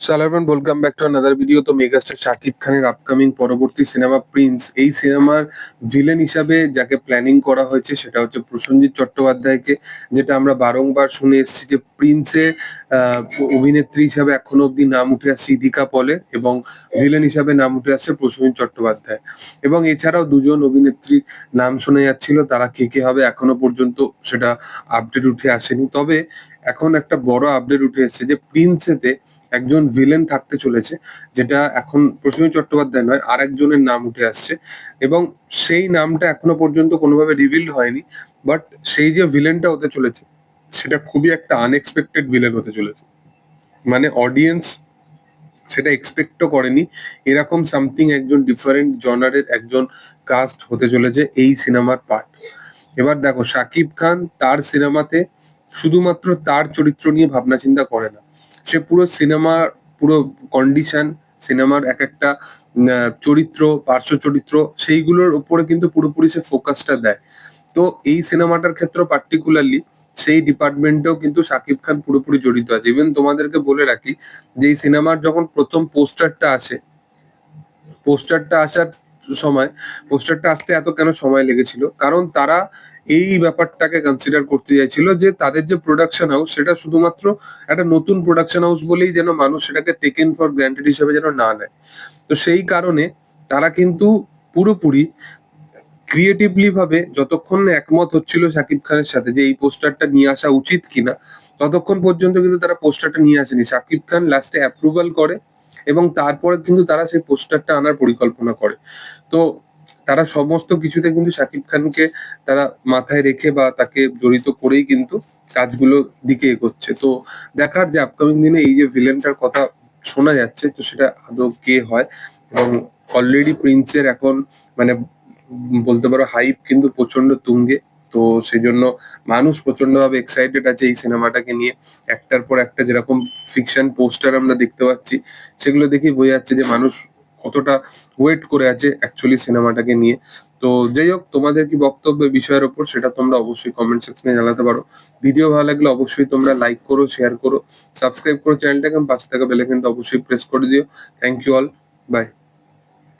সালারমান welcome back to another video তো megastar Shakib খানের upcoming পরবর্তী সিনেমা প্রিন্স এই সিনেমার ভিলেন হিসাবে যাকে প্ল্যানিং করা হয়েছে, সেটা হচ্ছে প্রসেনজিৎ চট্টোপাধ্যায়কে, যেটা আমরা বারংবার শুনে এসেছি যে প্রিন্সে অভিনেত্রী হিসাবে এখনও অব্দি নাম উঠে আসছে ইদিকা পলে এবং ভিলেন হিসাবে নাম উঠে আসছে প্রসেনজিৎ চট্টোপাধ্যায়। এবং এছাড়াও দুজন অভিনেত্রীর নাম শোনা যাচ্ছিল, তারা কে কে হবে এখনও পর্যন্ত সেটা আপডেট উঠে আসেনি। তবে এখন একটা বড় আপডেট উঠে এসেছে যে প্রিন্সেতে একজন ভিলেন থাকতে চলেছে, যেটা এখন প্রসেনজিৎ চট্টোপাধ্যায় নয় আর একজনের নাম উঠে আসছে। এবং সেই নামটা এখনও পর্যন্ত কোনোভাবে রিভিল হয়নি বাট সেই যে ভিলেনটা হতে চলেছে, সেটা খুবই একটা আনএক্সপেক্টেড ভিলেন হতে চলেছে। মানে অডিয়েন্স সেটা এক্সপেক্টও করেনি। এরকম সামথিং একজন ডিফারেন্ট জনারের একজন কাস্ট হতে চলেছে এই সিনেমার পার্ট এবার দেখো শাকিব খান তার সিনেমাতে শুধুমাত্র তার চরিত্র নিয়ে ভাবনা চিন্তা করে না। সে পুরো সিনেমার, পুরো কন্ডিশন সিনেমার এক একটা চরিত্র, পার্শ্ব চরিত্র, সেইগুলোর উপরে কিন্তু পুরোপুরি সে ফোকাসটা দেয়। তো এই সিনেমাটার ক্ষেত্রে পার্টিকুলারলি সেই ডিপার্টমেন্টেও কিন্তু শাকিব খান পুরোপুরি জড়িত আছে। ইভেন তোমাদেরকে বলে রাখি যে এই সিনেমার যখন প্রথম পোস্টারটা আসে পোস্টারটা আসার সময়, পোস্টারটা আসতে এত কেন সময় লেগেছিল? কারণ তারা এই ব্যাপারটাকে কনসিডার করতে চাইছিল যে তাদের যে প্রোডাকশন হাউস সেটা শুধুমাত্র একটা নতুন প্রোডাকশন হাউস বলেই যেন মানুষ সেটাকে টেকেন ফর গ্রান্টেড হিসেবে যেন না নেয়। তো সেই কারণে তারা কিন্তু পুরোপুরি ক্রিয়েটিভলি ভাবে যতক্ষণ না একমত হচ্ছিল শাকিব খানের সাথে যে এই পোস্টারটা নিয়ে আসা উচিত কিনা, ততক্ষণ পর্যন্ত কিন্তু তারা পোস্টারটা নিয়ে আসেনি। শাকিব খান লাস্টে অ্যাপ্রুভাল করে এবং তারপরে কিন্তু তারা সেই পোস্টারটা আনার পরিকল্পনা করে। তো তারা সমস্ত কিছুতে কিন্তু শাকিব খানকে তারা মাথায় রেখে বা তাকে জড়িত করেই কিন্তু কাজগুলো দিকে এগোচ্ছে। তো দেখার যে আপকামিং দিনে এই যে ভিলেনটার কথা শোনা যাচ্ছে, তো সেটা আদৌ কে হয়? এবং অলরেডি প্রিন্সের এখন মানে বলতে পারো হাইপ কিন্তু প্রচণ্ড তুঙ্গে। তো সেই জন্য মানুষ প্রচণ্ড ভাবে এক্সাইটেড আছে এই সিনেমাটাকে নিয়ে। একটার পর একটা যেরকম ফিকশন পোস্টার আমরা দেখতে পাচ্ছি, সেগুলো দেখেই বোঝা যাচ্ছে যে মানুষ কতটা ওয়েট করে আছে অ্যাকচুয়ালি সিনেমাটাকে নিয়ে। তো যাই হোক, তোমাদের কি বক্তব্য বিষয়ের ওপর সেটা তোমরা অবশ্যই কমেন্ট সেকশনে জানাতে পারো। ভিডিও ভালো লাগলে অবশ্যই তোমরা লাইক করো শেয়ার করো সাবস্ক্রাইব করো চ্যানেলটাকে পাশে থাকা বেলাইকনটা অবশ্যই প্রেস করে দিও। Thank you all by